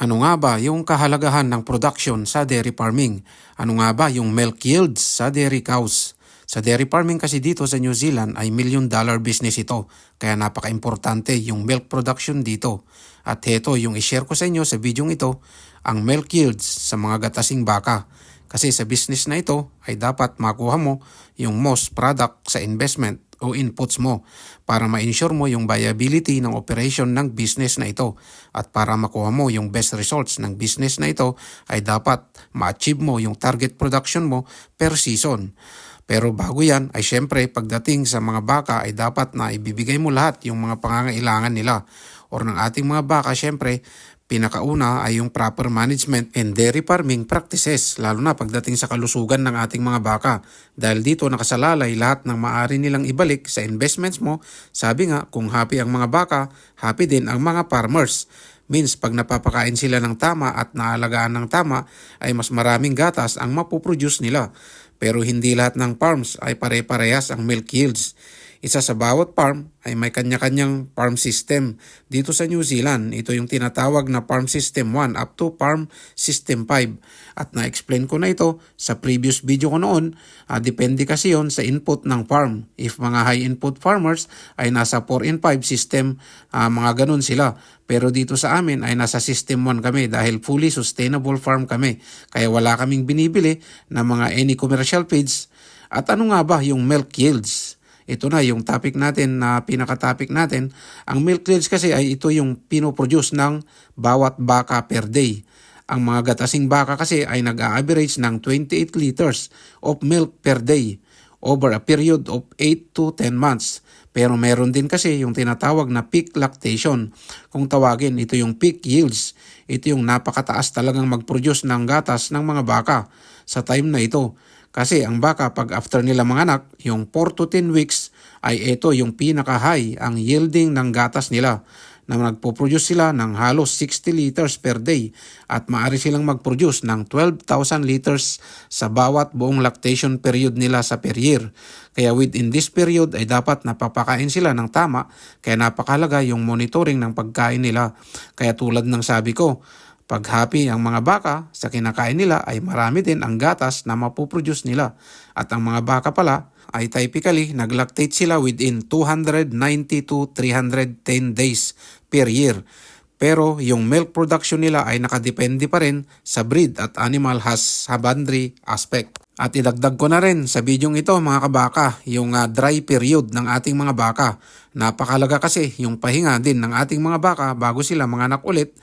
Ano nga ba yung kahalagahan ng production sa dairy farming? Ano nga ba yung milk yields sa dairy cows? Sa dairy farming kasi dito sa New Zealand ay million dollar business ito. Kaya napaka-importante yung milk production dito. At heto yung ishare ko sa inyo sa video ito, ang milk yields sa mga gatasing baka. Kasi sa business na ito ay dapat makuha mo yung most product sa investment o inputs mo para ma-ensure mo yung viability ng operation ng business na ito. At para makuha mo yung best results ng business na ito ay dapat ma-achieve mo yung target production mo per season. Pero bago yan ay syempre pagdating sa mga baka ay dapat na ibibigay mo lahat yung mga pangangailangan nila or ng ating mga baka syempre Pinakauna ay yung proper management and dairy farming practices lalo na pagdating sa kalusugan ng ating mga baka. Dahil dito nakasalalay lahat ng maaari nilang ibalik sa investments mo. Sabi nga kung happy ang mga baka, happy din ang mga farmers. Means pag napapakain sila ng tama at naalagaan ng tama ay mas maraming gatas ang mapuproduce nila. Pero hindi lahat ng farms ay pare-parehas ang milk yields. Isa sa bawat farm ay may kanya-kanyang farm system. Dito sa New Zealand, ito yung tinatawag na Farm System 1 up to Farm System 5. At na-explain ko na ito sa previous video ko noon. Uh, depende kasi yon sa input ng farm. If mga high input farmers ay nasa 4 in 5 system, uh, mga ganun sila. Pero dito sa amin ay nasa System 1 kami dahil fully sustainable farm kami. Kaya wala kaming binibili ng mga any commercial feeds. At ano nga ba yung milk yields? Ito na yung topic natin na pinaka-topic natin. Ang milk yields kasi ay ito yung pinoproduce ng bawat baka per day. Ang mga gatasing baka kasi ay nag-average ng 28 liters of milk per day over a period of 8 to 10 months. Pero meron din kasi yung tinatawag na peak lactation. Kung tawagin, ito yung peak yields. Ito yung napakataas talagang mag-produce ng gatas ng mga baka sa time na ito. Kasi ang baka pag after nila manganak, yung 4 to 10 weeks ay ito yung pinaka-high ang yielding ng gatas nila na nagpo-produce sila ng halos 60 liters per day at maaari silang mag-produce ng 12,000 liters sa bawat buong lactation period nila sa per year. Kaya within this period ay dapat napapakain sila ng tama kaya napakalaga yung monitoring ng pagkain nila. Kaya tulad ng sabi ko, pag happy ang mga baka sa kinakain nila ay marami din ang gatas na mapuproduce nila. At ang mga baka pala ay typically naglactate sila within 290 to 310 days per year. Pero yung milk production nila ay nakadepende pa rin sa breed at animal husbandry aspect. At idagdag ko na rin sa bidyong ito mga kabaka, yung uh, dry period ng ating mga baka. Napakalaga kasi yung pahinga din ng ating mga baka bago sila manganak ulit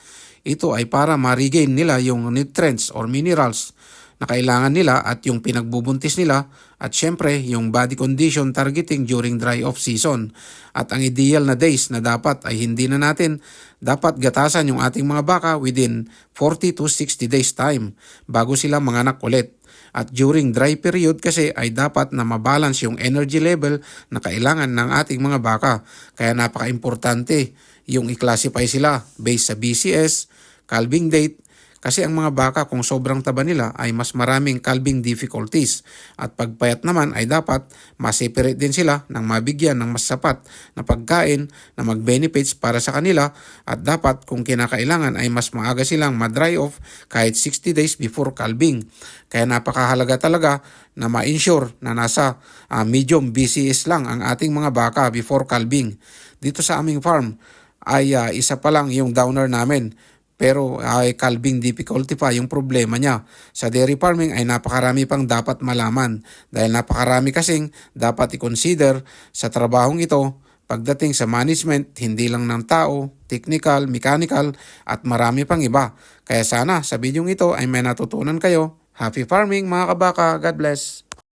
ito ay para ma-regain nila yung nutrients or minerals na kailangan nila at yung pinagbubuntis nila at syempre yung body condition targeting during dry off season. At ang ideal na days na dapat ay hindi na natin dapat gatasan yung ating mga baka within 40 to 60 days time bago sila manganak ulit. At during dry period kasi ay dapat na mabalance yung energy level na kailangan ng ating mga baka. Kaya napaka-importante yung i-classify sila based sa BCS, calving date, kasi ang mga baka kung sobrang taba nila ay mas maraming calving difficulties at pagpayat naman ay dapat ma-separate din sila ng mabigyan ng mas sapat na pagkain na mag-benefits para sa kanila at dapat kung kinakailangan ay mas maaga silang ma-dry off kahit 60 days before calving. Kaya napakahalaga talaga na ma-ensure na nasa uh, medium BCS lang ang ating mga baka before calving. Dito sa aming farm ay uh, isa pa lang yung downer namin pero ay calving difficulty pa yung problema niya. Sa dairy farming ay napakarami pang dapat malaman dahil napakarami kasing dapat i-consider sa trabahong ito pagdating sa management, hindi lang ng tao, technical, mechanical, at marami pang iba. Kaya sana sa bidyong ito ay may natutunan kayo. Happy farming mga kabaka. God bless.